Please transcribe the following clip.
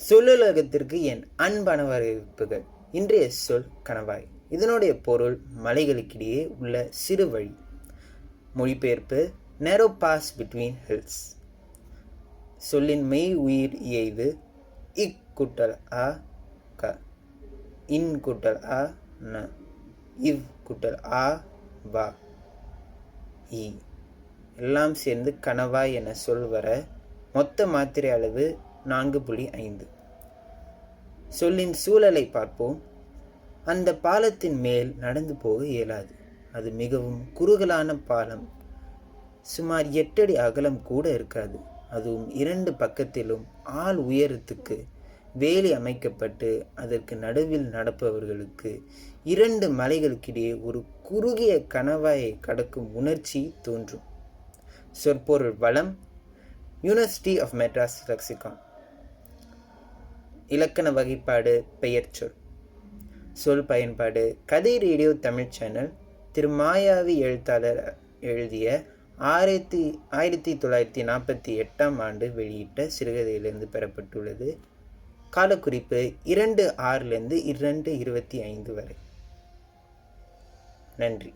சொல்லுலகத்திற்கு என் அன்பான வரவேற்புகள். இன்றைய சொல் கணவாய். இதனுடைய பொருள் மலைகளுக்கிடையே உள்ள சிறு வழி. மொழிபெயர்ப்பு நேரோ பாஸ் பிட்வீன் ஹில்ஸ் சொல்லின் மெய் உயிர் இயைவு இக் குட்டல் அ க. இன் குட்டல் அ ந. இவ் குட்டல் ஆ வா. இ. எல்லாம் சேர்ந்து கணவாய் என சொல் வர மொத்த மாத்திரை அளவு நான்கு புள்ளி ஐந்து. சொல்லின் சூழலை பார்ப்போம். அந்த பாலத்தின் மேல் நடந்து போக இயலாது. அது மிகவும் குறுகலான பாலம். சுமார் எட்டடி அகலம் கூட இருக்காது. அதுவும் இரண்டு பக்கத்திலும் ஆள் உயரத்துக்கு வேலி அமைக்கப்பட்டு அதற்கு நடுவில் நடப்பவர்களுக்கு இரண்டு மலைகளுக்கிடையே ஒரு குறுகிய கணவாயை கடக்கும் உணர்ச்சி தோன்றும். சொற்பொருள் வளம். University of Madras lexicon. இலக்கண வகைப்பாடு பெயர் சொல். சொல் பயன்பாடு. கதை ரேடியோ தமிழ் சேனல் திரு மாயாவி எழுத்தாளர் எழுதிய ஆயிரத்தி ஆயிரத்தி தொள்ளாயிரத்தி நாற்பத்தி எட்டாம் ஆண்டு வெளியிட்ட சிறுகதையிலிருந்து பெறப்பட்டுள்ளது. காலக்குறிப்பு இரண்டு ஆறுலேருந்து இரண்டு இருபத்தி ஐந்து வரை. நன்றி.